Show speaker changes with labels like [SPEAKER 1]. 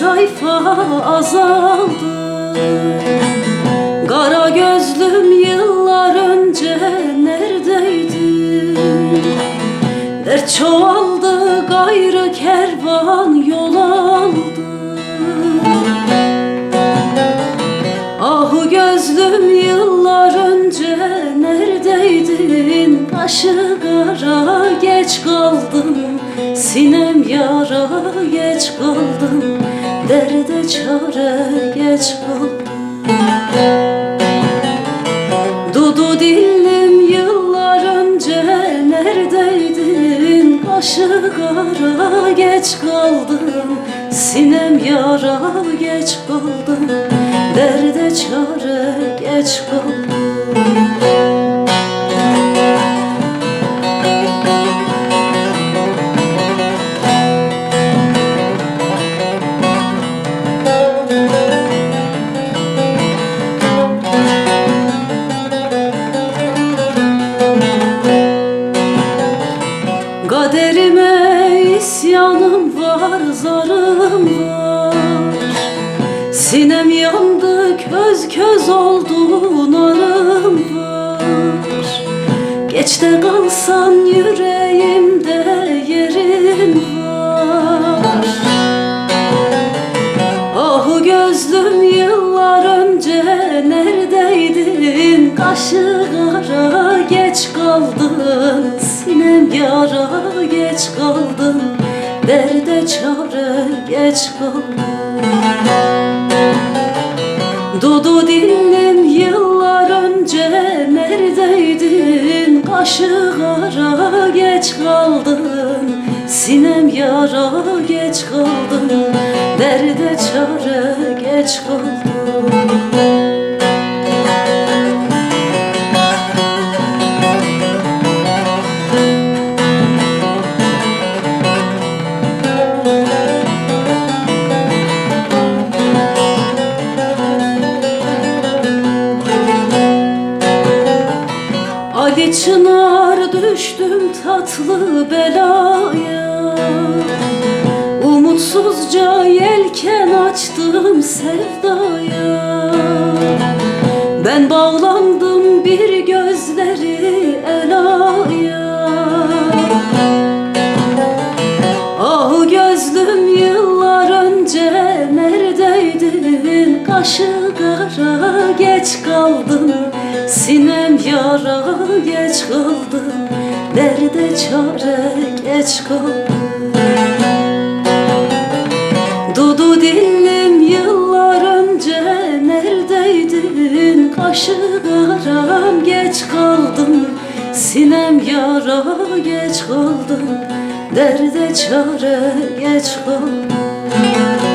[SPEAKER 1] sayfa azaldı. Kara gözlüm yıllar önce neredeydi? Dert çoğaldı gayrı kervan yol aldı. Ahu gözlüm yıllar önce neredeydin? Aşı kara geç kaldım Sinem yara geç kaldım çare geç kaldın Dudu dillim yıllar önce neredeydin? Başı kara geç kaldın. Sinem yara geç kaldın. Derde çare geç kaldın var, zarım var. Sinem yandı, köz köz oldu, narım var. Geç de kalsan yüreğimde yerin var. Ahu gözlüm yıllar önce neredeydin? Kaşı kara geç kaldın Sinem yara geç kaldın Derde çare geç kaldın Dudu dillim yıllar önce neredeydin? Kaşı kara geç kaldın. Sinem yara geç kaldın. Derde çare geç kaldın Çınar düştüm tatlı belaya. Umutsuzca yelken açtım sevdaya. Ben bağlandım bir gözleri elaya. Ah gözlüm yıllar önce neredeydin? Kaşı kara geç kaldın Sinem yara geç kaldın Derde çare geç kaldın Dudu dillim yıllar önce neredeydin? Kaşı karam geç kaldın Sinem yara geç kaldın Derde çare geç kaldın